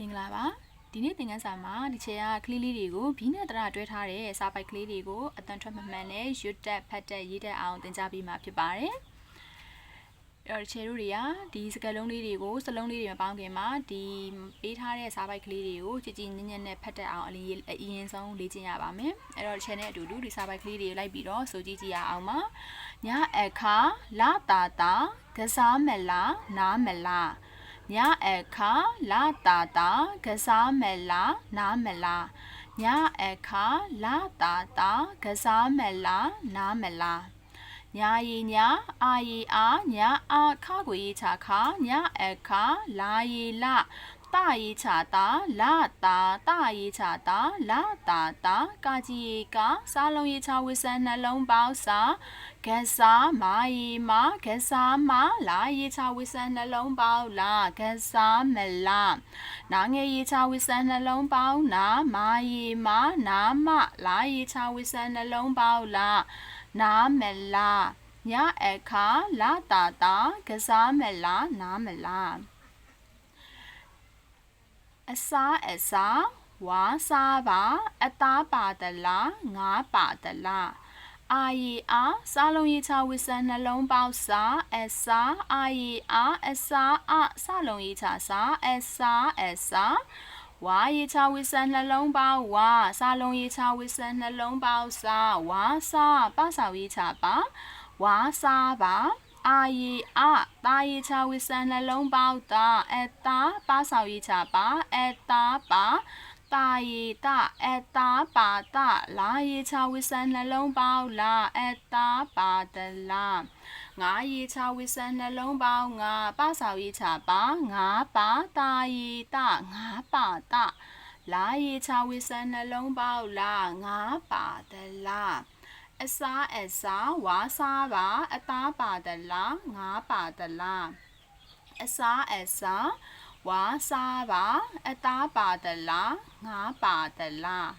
မင်္ဂလာပါဒီနေ့သင်ခန်းစာမှာဒီချေကကလေးလေးတွေကိုဘီနဲ့တရတွဲထားတဲ့စာပိုက်ကလေးတွေကိုအတန်ထွက်မမှန်နဲ့ရွတ်တက်ဖတ်တက်ရေးတက်အောင်သင်ကြားပေးမှာဖြစ်ပါတယ်အဲ့တော့ချေတို့တွေကဒီစကလုံးလေးတွေကိုစလုံးလေးတွေမပေါင်းခင်မှာဒီပေးထားတဲ့စာပိုက်ကလေးတွေကိုကြည်ကြည်ညံ့ညံ့နဲ့ဖတ်တက်အောင်အရင်အရင်ဆုံးလေ့ကျင့်ရပါမယ်အဲ့တော့ချေနဲ့အတူတူဒီစာပိုက်ကလေးတွေလိုက်ပြီးတော့စိုးကြည့်ကြည့်ရအောင်ပါညအခါလာတာတာကစားမလားနားမလား ညအခါလာတာတာကစားမလားနားမလားညအခါလာတာတာကစားမလားနားမလား ညာရီညာအာရီအာညာအာခကိုရီချာခညာအခါလာရီလာတာရီချာတာလာတာတာရီချာတာလာတာတာကာကြီးရီကစားလုံးရီချာဝစ်ဆန်နှလုံးပေါင်းစာဂက်စာမာရီမာဂက်စာမာလာရီချာဝစ်ဆန်နှလုံးပေါင်းလာဂက်စာမလာနာငယ်ရီချာဝစ်ဆန်နှလုံးပေါင်းနာမာရီမာနာမလာရီချာဝစ်ဆန်နှလုံးပေါင်းလာ နာမလာညအခါလာတာတာကစားမလားနားမလားအစားအစားဝါစားပါအသားပါတလားငါးပါတလားအာရီအားစားလုံးရေးချဝစ်ဆန်နှလုံးပေါက်စားအစားအာရီအားအစားအစားလုံးရေးချစားအစားအစား ဝါရေချဝစ်ဆန်နှလုံးပေါက်ဝါစားလုံးရေချဝစ်ဆန်နှလုံးပေါက်စားဝါစားပဆောက်ရေးချပါဝါစားပါအာရီအတာရီချဝစ်ဆန်နှလုံးပေါက်တာအတာပဆောက်ရေးချပါအတာပါ တာရီတအတာပါတလာရီချဝစ်ဆန်နှလုံးပေါက်လာအတာပါတလာငါရီချဝစ်ဆန်နှလုံးပေါက်ငါပဆောက်ရေးချပါငါပါတာရီတငါပါတလာရီချဝစ်ဆန်နှလုံးပေါက်လာငါပါတလာအစားအစားဝါစားပါအသားပါတလားငါပါတလားအစားအစား ဝါစားပါအသားပါတလားငါပါတလား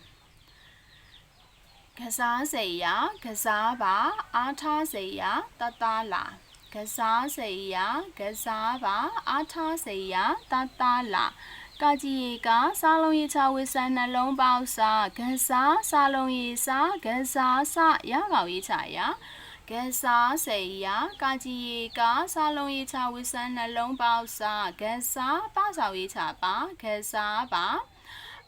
ကစားစိတ်ရကစားပါအားထားစိတ်ရတတလာကစားစိတ်ရကစားပါအားထားစိတ်ရတတလာကာကြီးရီကစားလုံးရီချဝစ်ဆန်နှလုံးပေါက်စာဂစားစားလုံးရီစာဂစားစရကောင်ရီချရာ ဂစားစေရာကာကြီးရီကစားလုံးရီချဝစ်ဆန်နှလုံးပေါက်စာဂစားပဆောက်ရီချပါဂစားပါ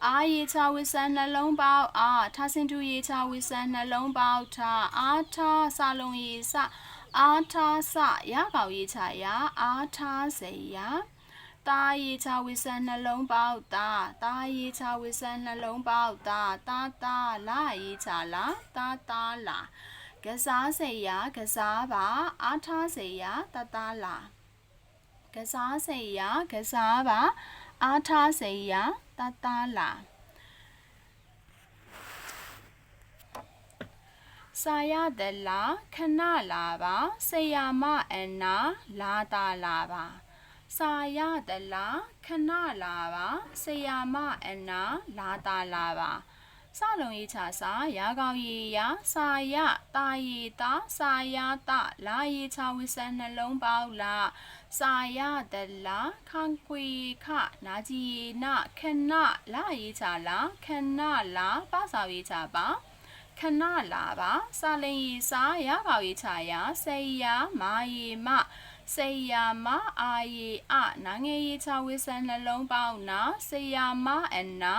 အာရေချဝစ်ဆန်နှလုံးပေါက်အာထာစင်တူရေချဝစ်ဆန်နှလုံးပေါက်ထာအာထာစာလုံးရေစအာထာစရကောင်ရေချရာအာထာစေရာတာရီချဝိဆန်နှလုံးပေါက်တာတာရီချဝိဆန်နှလုံးပေါက်တာတာတာလာရီချလာတာတာလာ ကစားစေရကစားပါအားထားစေရတတလာကစားစေရကစားပါအားထားစေရတတလာစာရတလားခဏလာပါဆေယမအနာလာတာလာပါစာရတလားခဏလာပါဆရာမအနာလာတာလာပါ စလုံးရေးချစာရာကောင်းရီရာစာရတာရီတာစာရတာလာရီချဝိဆန်နှလုံးပေါက်လာစာရတလားခန့်ခွေခနာကြီးနခဏလာရီချလာခဏလာပဆောက်ရေးချပါခဏလာပါစာလင်ရီစာရကောင်းရေးချရာစေရမာရီမ စေယာမအာယေအနာငယ်ရေးချဝိဆန်နှလုံးပေါင်းနာစေယာမအနာ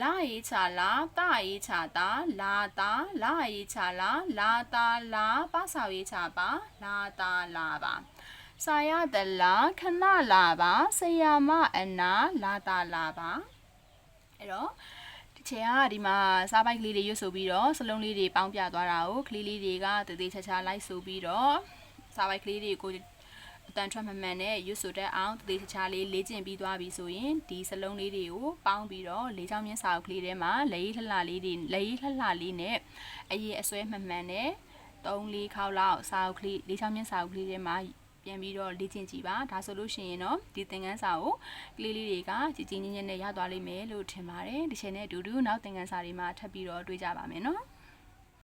လာရေးချလာတာရေးချတာလာတာလာရေးချလာလာတာလာပဆောက်ရေးချပါလာတာလာပါစာရတလားခဏလာပါစေယာမအနာလာတာလာပါအဲ့တော့ဒီချိန်ကဒီမှာစားပိုက်ကလေးတွေရွတ်ဆိုပြီးတော့စလုံးလေးတွေပေါင်းပြသွားတာကိုကလေးလေးတွေကတည်တည်ချာချာလိုက်ဆိုပြီးတော့စားပိုက်ကလေးတွေကို အတန်ထွက်မမှန်နဲ့ရွတ်ဆိုတတ်အောင်တည်တခြားလေးလေ့ကျင့်ပြီးသွားပြီဆိုရင်ဒီစလုံးလေးတွေကိုပေါင်းပြီးတော့လေးချောင်းမြင်းစာအုပ်ကလေးထဲမှာလက်ရည်လှလှလေးတွေလက်ရည်လှလှလေးနဲ့အရေးအစွဲမှန်မှန်နဲ့3 4ခေါက်လောက်စာအုပ်ကလေးလေးချောင်းမြင်းစာအုပ်ကလေးထဲမှာပြန်ပြီးတော့လေ့ကျင့်ကြည့်ပါဒါဆိုလို့ရှိရင်တော့ဒီသင်ခန်းစာကိုကလေးလေးတွေကကြည်ကြည်ညင်းညင်းနဲ့ရသွားလိမ့်မယ်လို့ထင်ပါတယ်ဒီချိန်နဲ့အတူတူနောက်သင်ခန်းစာတွေမှာထပ်ပြီးတော့တွေ့ကြပါမယ်နော်